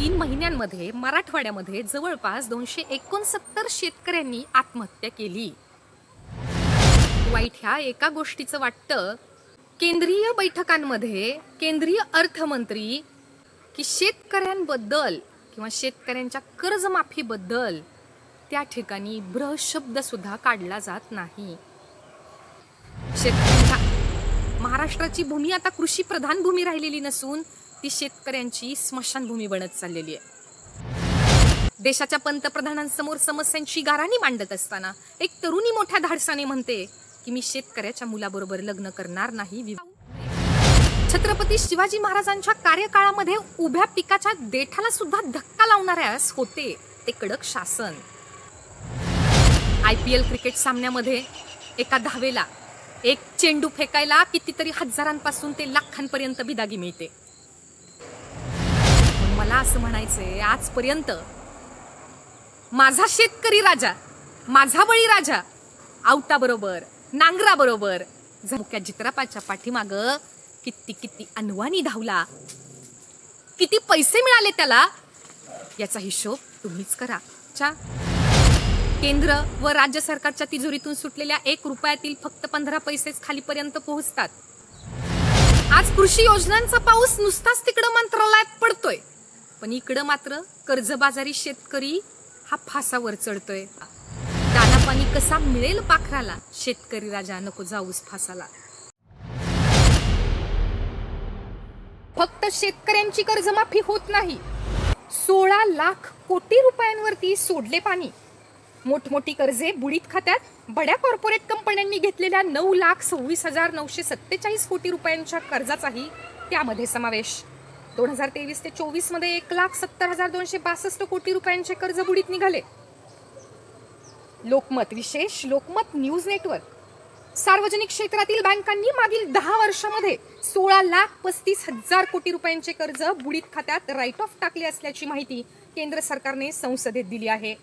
तीन महिन्यांमध्ये मराठवाड्यामध्ये जवळपास दोनशे एकोणसत्तर शेतकऱ्यांनी आत्महत्या केली. वाईट ह्या एका गोष्टीचं वाटतं. केंद्रीय बैठकांमध्ये केंद्रीय अर्थमंत्री की शेतकऱ्यांबद्दल किंवा शेतकऱ्यांच्या कर्जमाफीबद्दल त्या ठिकाणी ब्रशब्द सुद्धा काढला जात नाही. शेतकऱ्यांच्या महाराष्ट्राची भूमी आता कृषी प्रधान भूमी राहिलेली नसून ती शेतकऱ्यांची स्मशानभूमी बनत चाललेली आहे. देशाच्या पंतप्रधानांसमोर समस्यांची गाराणी मांडत असताना एक तरुणी मोठ्या धाडसाने म्हणते की मी शेतकऱ्याच्या मुलाबरोबर लग्न करणार नाही छत्रपती शिवाजी महाराजांच्या कार्यकाळामध्ये उभ्या पिकाच्या देठाला सुद्धा धक्का लावणाऱ्यास होते ते कडक शासन. आय पी एल क्रिकेट सामन्यामध्ये एका धावेला एक चेंडू फेकायला कितीतरी हजारांपासून ते लाखांपर्यंत बिदागी मिळते. मला असं म्हणायचंय आजपर्यंत माझा शेतकरी राजा माझा बळी राजा आवता बरोबर नांगरा बरोबर चित्रपाच्या पाठीमाग किती किती अनवानी धावला किती पैसे मिळाले त्याला याचा हिशोब तुम्हीच करा. चा. केंद्र व राज्य सरकारच्या तिजोरीतून सुटलेल्या एक रुपयातील फक्त पंधरा पैसेच खालीपर्यंत पोहोचतात. आज कृषी योजनांचा पाऊस नुसताच तिकडं मंत्रालयात पडतोय. पण इकडं मात्र कर्जबाजारी शेतकरी हा फासावर चढतोय. दाना पाणी कसा मिळेल पाखराला? शेतकरी राजा नको जाऊस फासाला. फक्त शेतकऱ्यांची कर्जमाफी होत नाही. सोळा लाख कोटी रुपयांवरती सोडले पाणी. मोठमोठी कर्जे बुडीत खात्यात. बड्या कॉर्पोरेट कंपन्यांनी घेतलेल्या नऊ लाख सव्वीस हजार नऊशे सत्तेचाळीस कोटी रुपयांच्या कर्जाचाही त्यामध्ये समावेश. दोन हजार तेवीस ते चोवीसमध्ये एक लाख सत्तर हजार दोनशे बासष्ट कोटी रुपयांचे कर्ज बुडीत निघाले. लोकमत विशेष लोकमत न्यूज नेटवर्क. सार्वजनिक क्षेत्रातील बँकांनी मागील दहा वर्षामध्ये सोळा लाख पस्तीस हजार कोटी रुपयांचे कर्ज बुडीत खात्यात राईट ऑफ टाकले असल्याची माहिती केंद्र सरकारने संसदेत दिली आहे.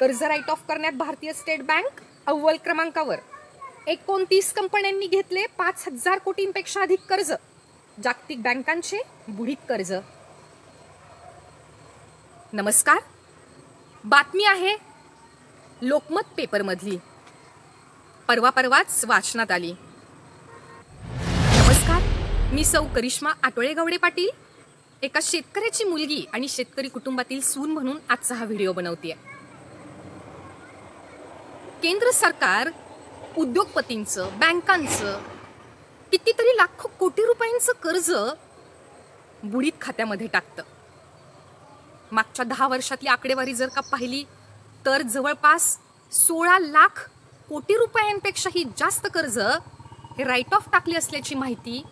कर्ज राईट ऑफ करण्यात भारतीय स्टेट बँक अव्वल क्रमांकावर. एकोणतीस कंपन्यांनी घेतले पाच हजार कोटींपेक्षा अधिक कर्ज. जागतिक बँकांचे बुडीत कर्ज. नमस्कार. बातमी आहे लोकमत पेपरमधली. परवा परवाच वाचनात आली. नमस्कार. मी सौ करिश्मा आटोळे गवडे पाटील. एका शेतकऱ्याची मुलगी आणि शेतकरी कुटुंबातील सून म्हणून आजचा हा व्हिडिओ बनवते केंद्र सरकार उद्योगपतींचं बँकांचं कितीतरी लाखो कोटी रुपयांचं कर्ज बुडीत खात्यामध्ये टाकतं. मागच्या दहा वर्षातली आकडेवारी जर का पाहिली तर जवळपास सोळा लाख कोटी रुपयांपेक्षाही जास्त कर्ज हे राईट ऑफ टाकली असल्याची माहिती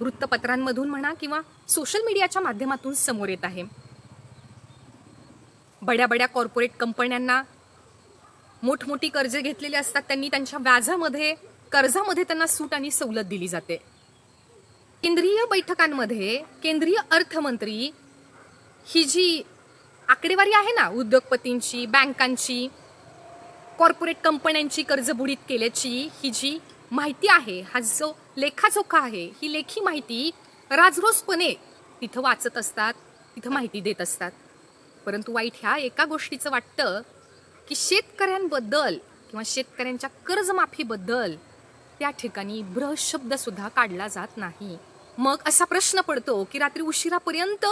वृत्तपत्रांमधून म्हणा किंवा सोशल मीडियाच्या माध्यमातून समोर येत आहे. बड्या बड्या कॉर्पोरेट कंपन्यांना मोठमोठी कर्जे घेतलेली असतात त्यांनी त्यांच्या व्याजामध्ये कर्जामध्ये त्यांना सूट आणि सवलत दिली जाते. केंद्रीय बैठकांमध्ये केंद्रीय अर्थमंत्री ही जी आकडेवारी आहे ना उद्योगपतींची बँकांची कॉर्पोरेट कंपन्यांची कर्ज बुडीत केल्याची ही जी माहिती आहे हा जो लेखाजोखा आहे ही लेखी माहिती राजरोसपणे तिथं वाचत असतात तिथं माहिती देत असतात. परंतु वाईट ह्या एका गोष्टीचं वाटतं की शेतकऱ्यांबद्दल किंवा शेतकऱ्यांच्या कर्जमाफीबद्दल त्या ठिकाणी ब्रशब्द सुद्धा काढला जात नाही. मग असा प्रश्न पडतो की रात्री उशिरापर्यंत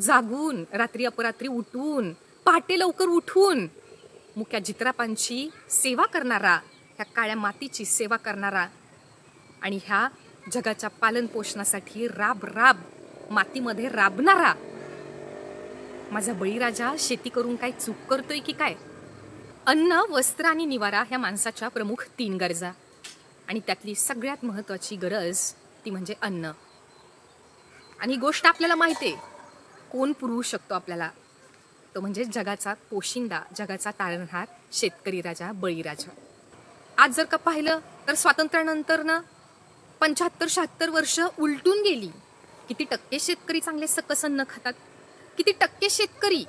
जागून रात्री अपरात्री उठून पहाटे लवकर उठून मुक्या जित्रापांची सेवा करणारा ह्या काळ्या मातीची सेवा करणारा आणि ह्या जगाच्या पालन पोषणासाठी राब राब मातीमध्ये राबणारा माझा बळीराजा शेती करून काय चूक करतोय की काय? अन्न वस्त्र आणि निवारा ह्या माणसाच्या प्रमुख तीन गरजा. आणि त्यातली सगळ्यात महत्त्वाची गरज ती म्हणजे अन्न. आणि ही गोष्ट आपल्याला माहिती आहे. कोण पुरवू शकतो आपल्याला? तो म्हणजे जगाचा पोशिंदा जगाचा तारणहार शेतकरी राजा बळीराजा आज जर का पाहिलं तर स्वातंत्र्यानंतर ना पंच्याहत्तर शहात्तर वर्ष उलटून गेली. किती टक्के शेतकरी चांगले सकस अन्न खातात? किती टक्के शेतकरी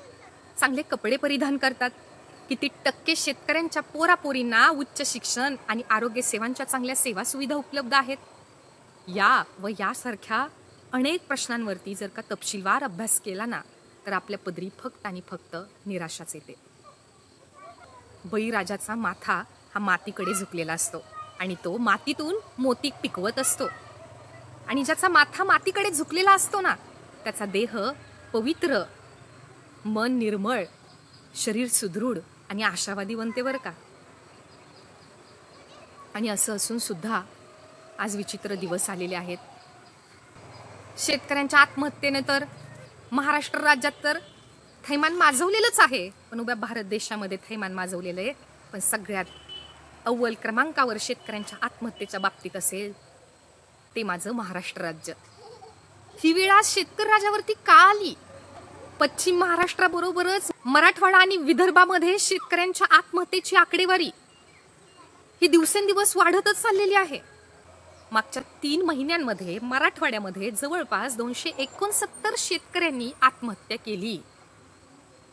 चांगले कपडे परिधान करतात? किती टक्के शेतकऱ्यांच्या पोरापोरींना उच्च शिक्षण आणि आरोग्य सेवांच्या चांगल्या सेवा सुविधा उपलब्ध आहेत. या व यासारख्या अनेक प्रश्नांवरती जर का तपशीलवार अभ्यास केला ना तर आपल्या पदरी फक्त आणि फक्त निराशाच येते. बळीराजाचा माथा हा मातीकडे झुकलेला असतो आणि तो मातीतून मोती पिकवत असतो. आणि ज्याचा माथा मातीकडे झुकलेला असतो ना त्याचा देह पवित्र मन निर्मळ शरीर सुदृढ आणि आशावादी बनते बरं का? आणि असं असून सुद्धा आज विचित्र दिवस आलेले आहेत. शेतकऱ्यांच्या आत्महत्येने तर महाराष्ट्र राज्यात तर थैमान माजवलेलंच आहे. पण उभ्या भारत देशामध्ये थैमान माजवलेलं आहे. पण सगळ्यात अव्वल क्रमांकावर शेतकऱ्यांच्या आत्महत्येच्या बाबतीत असेल ते माझं महाराष्ट्र राज्य. ही वेळ आज शेतकरी राजावरती का आली? पश्चिम महाराष्ट्राबरोबरच मराठवाडा आणि विदर्भामध्ये शेतकऱ्यांच्या आत्महत्येची आकडेवारी ही दिवसेंदिवस वाढतच चाललेली आहे. मागच्या तीन महिन्यांमध्ये मराठवाड्यामध्ये जवळपास दोनशे एकोणसत्तर शेतकऱ्यांनी आत्महत्या केली.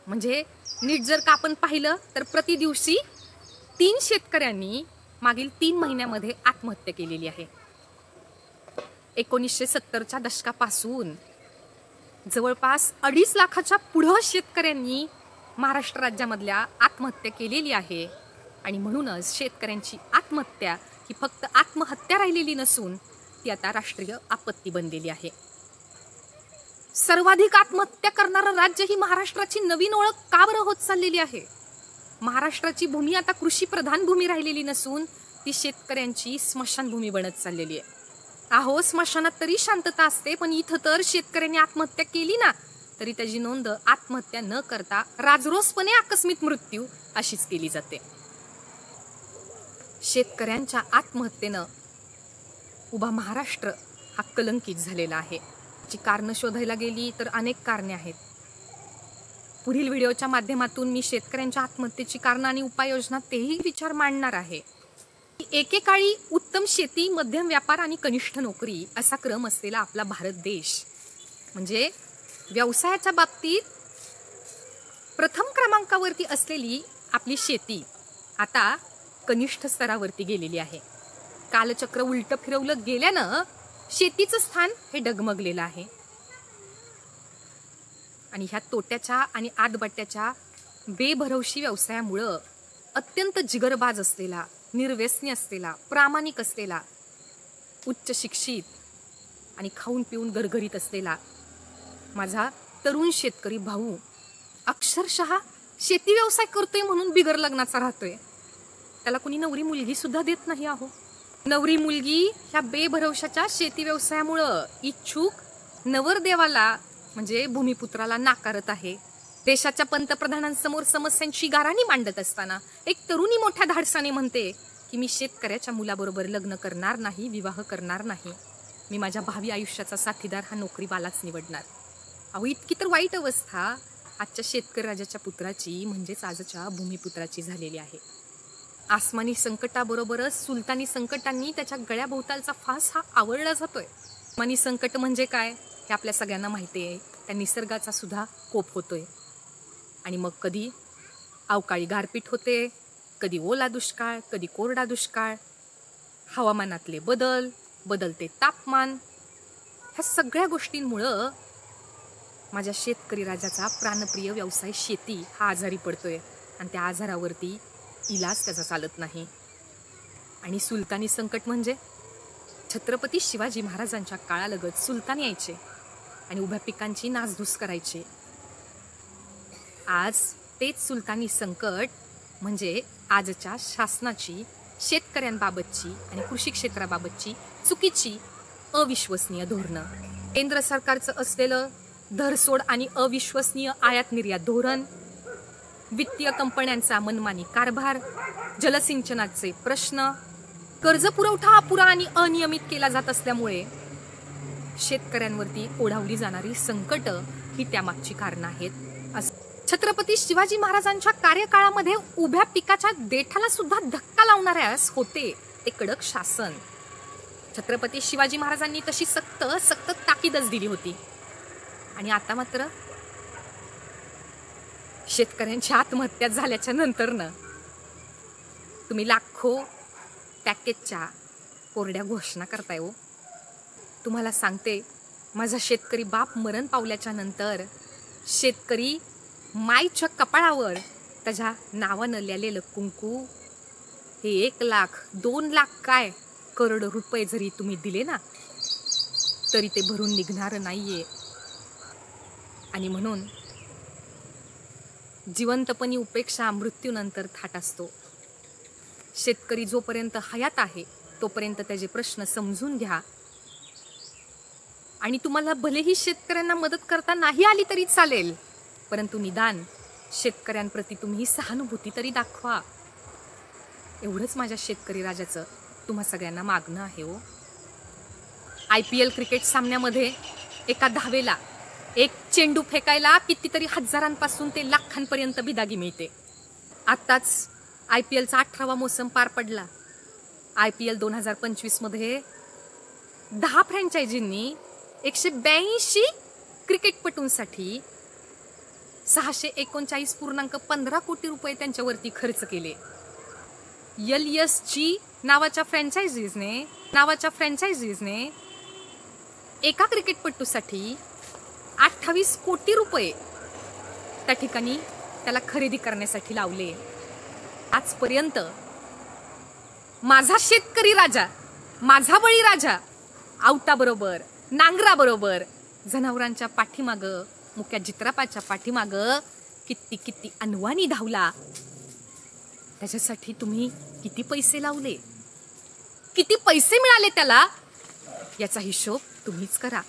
म्हणजे नीट जर का आपण पाहिलं तर प्रति दिवशी तीन शेतकऱ्यांनी मागील तीन महिन्यामध्ये आत्महत्या केलेली आहे. एकोणीसशे सत्तरच्या दशकापासून जवळपास अडीच लाखाच्या पुढं शेतकऱ्यांनी महाराष्ट्र राज्यामधल्या आत्महत्या केलेली आहे. आणि म्हणूनच शेतकऱ्यांची आत्महत्या ही फक्त आत्महत्या राहिलेली नसून ती आता राष्ट्रीय आपत्ती बनलेली आहे. सर्वाधिक आत्महत्या करणारं राज्य ही महाराष्ट्राची नवीन ओळख का बरं होत चाललेली आहे? महाराष्ट्राची भूमी आता कृषी प्रधान भूमी राहिलेली नसून ती शेतकऱ्यांची स्मशानभूमी बनत चाललेली आहे. अहो स्मशानात तरी शांतता असते पण इथं तर शेतकऱ्यांनी आत्महत्या केली ना तरी त्याची नोंद आत्महत्या न करता राजरोसपणे आकस्मिक मृत्यू अशीच केली जाते. शेतकऱ्यांच्या आत्महत्येनं उभा महाराष्ट्र हा कलंकित झालेला आहे. जी कारणं शोधायला गेली तर अनेक कारणे आहेत. पुढील व्हिडिओच्या माध्यमातून मी शेतकऱ्यांच्या आत्महत्येची कारणं आणि उपाययोजना तेही विचार मांडणार आहे. एकेकाळी उत्तम शेती मध्यम व्यापार आणि कनिष्ठ नोकरी असा क्रम असलेला आपला भारत देश. म्हणजे व्यवसायाच्या बाबतीत प्रथम क्रमांकावरती असलेली आपली शेती आता कनिष्ठ स्तरावरती गेलेली आहे. कालचक्र उलट फिरवलं गेल्यानं शेतीचं स्थान हे डगमगलेलं आहे. आणि ह्या तोट्याच्या आणि आदबट्ट्याच्या बेभरवशी व्यवसायामुळं अत्यंत जिगरबाज असलेला निर्व्यसनी असलेला प्रामाणिक असलेला उच्च शिक्षित आणि खाऊन पिऊन गरगरीत असलेला माझा तरुण शेतकरी भाऊ अक्षरशः शेती व्यवसाय करतोय म्हणून बिगर लग्नाचा राहतोय. त्याला कुणी नवरी मुलगी सुद्धा देत नाही आहो नवरी मुलगी ह्या बेभरवशाच्या शेती व्यवसायामुळं इच्छुक नवरदेवाला म्हणजे भूमिपुत्राला नाकारत आहे. देशाच्या पंतप्रधानांसमोर समस्यांची गाराणी मांडत असताना एक तरुणी मोठ्या धाडसाने म्हणते की मी शेतकऱ्याच्या मुलाबरोबर लग्न करणार नाही विवाह करणार नाही. मी माझ्या भावी आयुष्याचा साथीदार हा नोकरीवालाच निवडणार. अहो इतकी तर वाईट अवस्था. आजच्या शेतकरी राजाच्या पुत्राची म्हणजेच आजच्या भूमिपुत्राची झालेली आहे. आसमानी संकटाबरोबरच सुलतानी संकटांनी त्याच्या गळ्याभोवतालचा फास हा आवडला जातोय. आसमानी संकट म्हणजे काय हे आपल्या सगळ्यांना माहिती आहे. त्या निसर्गाचा सुद्धा कोप होतोय. आणि मग कधी अवकाळी गारपीट होते कधी ओला दुष्काळ कधी कोरडा दुष्काळ. हवामानातले बदल बदलते तापमान ह्या सगळ्या गोष्टींमुळं माझ्या शेतकरी राजाचा प्राणप्रिय व्यवसाय शेती हा आजारी पडतोय आणि त्या आजारावरती इलाज त्याचा चालत नाही. आणि सुलतानी संकट म्हणजे? छत्रपती शिवाजी महाराजांच्या काळालगत सुलतान यायचे आणि उभ्या पिकांची नासधूस करायचे. आज तेच सुलतानी संकट म्हणजे आजच्या शासनाची शेतकऱ्यांबाबतची आणि कृषी क्षेत्राबाबतची चुकीची अविश्वसनीय धोरणं. केंद्र सरकारचं असलेलं धरसोड आणि अविश्वसनीय आयात निर्यात धोरण वित्तीय कंपन्यांचा मनमानी कारभार जलसिंचनाचे प्रश्न कर्ज पुरवठा अपुरा आणि अनियमित केला जात असल्यामुळे शेतकऱ्यांवरती ओढावली जाणारी संकट ही त्यामागची कारणं आहेत असं छत्रपती शिवाजी महाराजांच्या कार्यकाळामध्ये उभ्या पिकाच्या देठाला सुद्धा धक्का लावणाऱ्यास होते ते कडक शासन. छत्रपती शिवाजी महाराजांनी तशी सक्त सक्त ताकीदच दिली होती. आणि आता मात्र शेतकऱ्यांची आत्महत्या झाल्याच्या नंतरनं तुम्ही लाखो पॅकेजच्या कोरड्या घोषणा करताय हो. तुम्हाला सांगते माझा शेतकरी बाप मरण पावल्याच्या नंतर शेतकरी माईच्या कपाळावर त्याच्या नावानं लिहिलेलं कुंकू. हे एक लाख दोन लाख काय करोड रुपये जरी तुम्ही दिले ना तरी ते भरून निघणार नाहीये. आणि म्हणून जिवंतपणी उपेक्षा मृत्यूनंतर थाट असतो. शेतकरी जोपर्यंत हयात आहे तोपर्यंत त्याचे प्रश्न समजून घ्या. आणि तुम्हाला भलेही शेतकऱ्यांना मदत करता नाही आली तरी चालेल. परंतु निदान शेतकऱ्यांप्रती तुम्ही सहानुभूती तरी दाखवा. एवढंच माझ्या शेतकरी राजाचं तुम्हा सगळ्यांना मागणं आहे हो. आय पी एल क्रिकेट सामन्यामध्ये एका धावेला एक चेंडू फेकायला कितीतरी हजारांपासून ते लाखांपर्यंत बिदागी मिळते. आत्ताच आय पी एलचा अठरावा मोसम पार पडला. आय पी एल दोन हजार पंचवीसमध्ये दहा फ्रँचायझींनी एकशे ब्याऐंशी क्रिकेटपटूंसाठी सहाशे एकोणचाळीस पूर्णांक पंधरा कोटी रुपये त्यांच्यावरती खर्च केले. एल एस जी नावाच्या फ्रँचायझीजने नावाच्या फ्रँचायझीजने एका क्रिकेटपटूसाठी अठ्ठावीस कोटी रुपये त्या ठिकाणी त्याला खरेदी करण्यासाठी लावले. आजपर्यंत माझा शेतकरी राजा माझा बळी राजा आवताबरोबर नांगराबरोबर जनावरांच्या पाठीमागं मुक्या चित्रपाच्या पाठीमागं किती किती अनवानी धावला. त्याच्यासाठी तुम्ही किती पैसे लावले? किती पैसे मिळाले त्याला? याचा हिशोब तुम्हीच करा.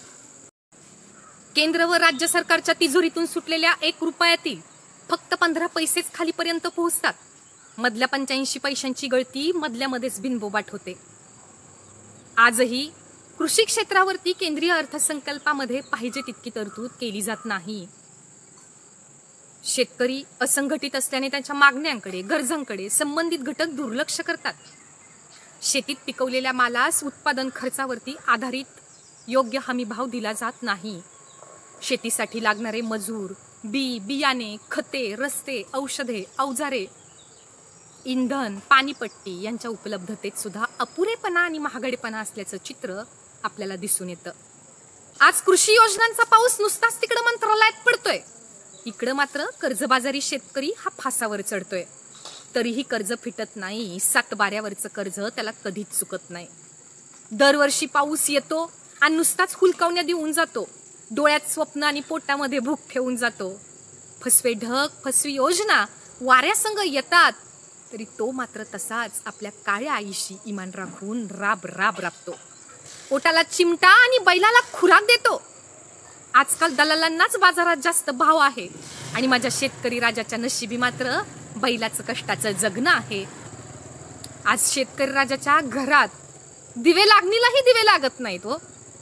केंद्र व राज्य सरकारच्या तिजोरीतून सुटलेल्या एक रुपयातील फक्त पंधरा पैसेच खालीपर्यंत पोहोचतात. मधल्या पंच्याऐंशी पैशांची गळती मधल्यामध्येच बिनबोबाट होते. आजही कृषी क्षेत्रावरती केंद्रीय अर्थसंकल्पामध्ये पाहिजे तितकी तरतूद केली जात नाही. शेतकरी असंघटित असल्याने त्यांच्या मागण्यांकडे गरजांकडे संबंधित घटक दुर्लक्ष करतात. शेतीत पिकवलेल्या मालास उत्पादन खर्चावरती आधारित योग्य हमी भाव दिला जात नाही. शेतीसाठी लागणारे मजूर बी बियाणे खते रस्ते औषधे अवजारे इंधन पाणीपट्टी यांच्या उपलब्धतेत सुद्धा अपुरेपणा आणि महागडेपणा असल्याचं चित्र आपल्याला दिसून येतं. आज कृषी योजनांचा पाऊस नुसताच तिकडं मंत्रालयात पडतोय. इकडं मात्र कर्जबाजारी शेतकरी हा फासावर चढतोय. तरीही कर्ज फिटत नाही सातबाऱ्यावरचं कर्ज त्याला कधीच चुकत नाही. दरवर्षी पाऊस येतो आणि नुसताच हुलकावण्या देऊन जातो. डोळ्यात स्वप्न आणि पोटामध्ये भूक ठेवून जातो. फसवे ढग फसवी योजना वाऱ्यासंग येतात तरी तो मात्र तसाच आपल्या काळ्या आईशी इमान राखून राब राब राबतो. पोटाला चिमटा आणि बैलाला खुराक देतो. आजकाल दलालांनाच बाजारात जास्त भाव आहे. आणि माझ्या शेतकरी राजाच्या नशिबी मात्र बैलाचं कष्टाचं जगणं आहे. आज शेतकरी राजाच्या घरात दिवे लागणीलाही दिवे लागत नाहीत हो.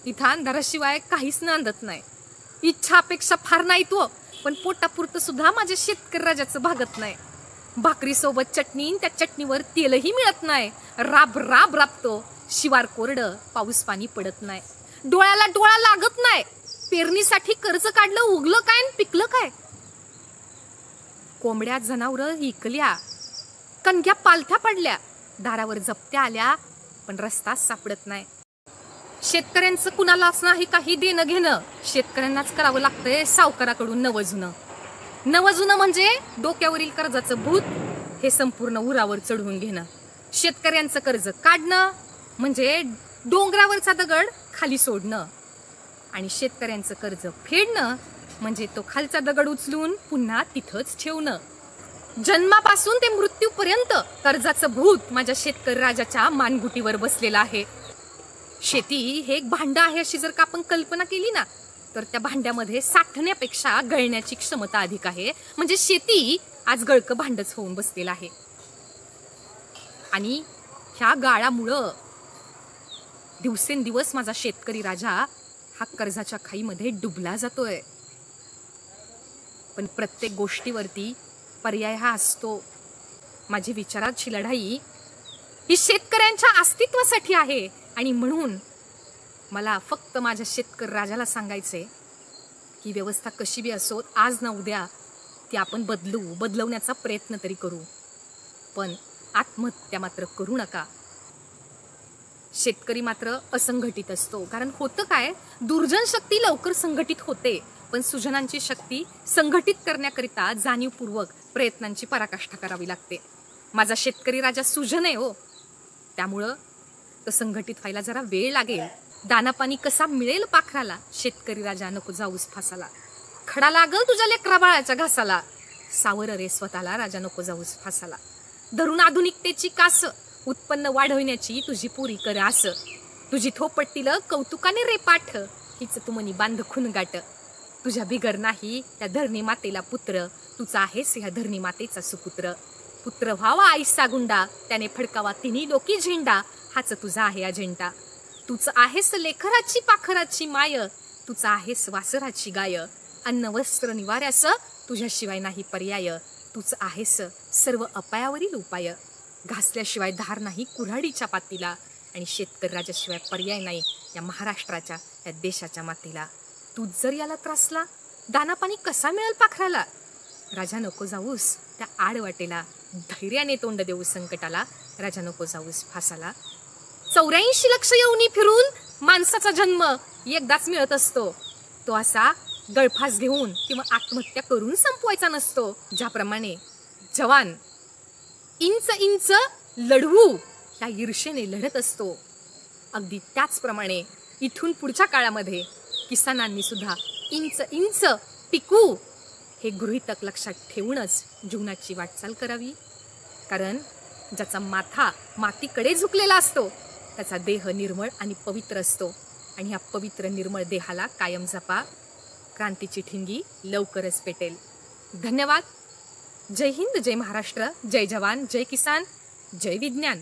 इथं अंधाराशिवाय काहीच नांदत नाही. इच्छा अपेक्षा फार नाही तो हो. पण पोटापुरतं सुद्धा माझ्या शेतकरी राजाचं भागत नाही. भाकरीसोबत चटणी आणि त्या चटणीवर तेलही मिळत नाही. राब राब राबतो. शिवार कोरडं पाऊस पाणी पडत नाही. डोळ्याला डोळा लागत नाही. पेरणीसाठी कर्ज काढलं उगलं काय आणि पिकलं काय? कोंबड्या जनावर इकल्या कणग्या पालथ्या पडल्या दारावर जपत्या आल्या पण रस्ता सापडत नाही. शेतकऱ्यांचं कुणालाच नाही काही देणं घेणं. शेतकऱ्यांनाच करावं लागतंय सावकाराकडून नवजुनं नवजुनं म्हणजे डोक्यावरील कर्जाचं भूत हे संपूर्ण उरावर चढवून घेणं. शेतकऱ्यांचं कर्ज काढणं म्हणजे डोंगरावरचा दगड खाली सोडणं आणि शेतकऱ्यांचं कर्ज फेडणं म्हणजे तो खालचा दगड उचलून पुन्हा तिथंच ठेवणं. जन्मापासून ते मृत्यूपर्यंत कर्जाचं भूत माझ्या शेतकरी राजाच्या मानगुटीवर बसलेलं आहे. शेती हे एक भांड आहे अशी जर का आपण कल्पना केली ना तर त्या भांड्यामध्ये साठण्यापेक्षा गळण्याची क्षमता अधिक आहे. म्हणजे शेती आज गळकं भांडच होऊन बसलेलं आहे. आणि ह्या गाळामुळं दिवसेंदिवस माझा शेतकरी राजा हा कर्जाच्या खाईमध्ये डुबला जातोय. पण प्रत्येक गोष्टीवरती पर्याय हा असतो. माझी विचाराची लढाई ही शेतकऱ्यांच्या अस्तित्वासाठी आहे आणि म्हणून मला फक्त माझ्या शेतकरी राजाला सांगायचे की व्यवस्था कशी बी असो आज ना उद्या ती आपण बदलू बदलवण्याचा प्रयत्न तरी करू. पण आत्महत्या मात्र करू नका. शेतकरी मात्र असंघटित असतो. कारण होतं काय? दुर्जन शक्ती लवकर संघटित होते. पण सुजनांची शक्ती संघटित करण्याकरिता जाणीवपूर्वक प्रयत्नांची पराकाष्ठा करावी लागते. माझा शेतकरी राजा सुजन आहे हो. त्यामुळं तो संघटित व्हायला जरा वेळ लागेल. दानापाणी कसा मिळेल पाखराला? शेतकरी राजा नको जाऊस फासाला. खडा लागल तुझ्या लेकरा बाळाच्या घासाला. सावर रे स्वतःला राजा नको जाऊस फासाला. धरून आधुनिकतेची कास. उत्पन्न वाढवण्याची तुझी पुरी कर आस तुझी थोपट्टील कौतुकाने रे पाठ. हिच तू मनी बांध खून गाठ तुझ्या बिगर नाही त्या धरणी मातेला पुत्र. तुझा आहेस ह्या धरणी मातेचा सुपुत्र. पुत्र व्हावा आईसा गुंडा. त्याने फडकावा तिन्ही लोकी झेंडा. हाच तुझा आहे अजेंडा. तुझ आहेस लेखराची पाखराची माय. तुझा आहेस वासराची गाय. अन्न वस्त्र निवाऱ्यास तुझ्याशिवाय नाही पर्याय. तुझ आहेस सर्व अपायावरील उपाय. घासल्याशिवाय धार नाही कुऱ्हाडीच्या पातीला आणि शेतकरी राजाशिवाय पर्याय नाही या महाराष्ट्राच्या या देशाच्या मातीला. तू जर याला त्रासला दानापाणी कसा मिळेल पाखराला? राजा नको जाऊस त्या आडवाटेला धैर्याने तोंड देऊ संकटाला राजा नको जाऊस फासाला. चौऱ्याऐंशी लक्ष येऊनी फिरून माणसाचा जन्म एकदाच मिळत असतो. तो असा गळफास घेऊन किंवा आत्महत्या करून संपवायचा नसतो. ज्याप्रमाणे जवान इंच इंच लढवू ह्या ईर्षेने लढत असतो. अगदी त्याचप्रमाणे इथून पुढच्या काळामध्ये किसानांनी सुद्धा इंच इंच पिकू हे गृहितक लक्षात ठेवूनच जीवनाची वाटचाल करावी. कारण ज्याचा माथा मातीकडे झुकलेला असतो त्याचा देह निर्मळ आणि पवित्र असतो. आणि ह्या पवित्र निर्मळ देहाला कायम जपा. क्रांतीची ठिंगी लवकरच पेटेल. धन्यवाद. जय हिंद जय महाराष्ट्र जय जवान जय किसान जय विज्ञान.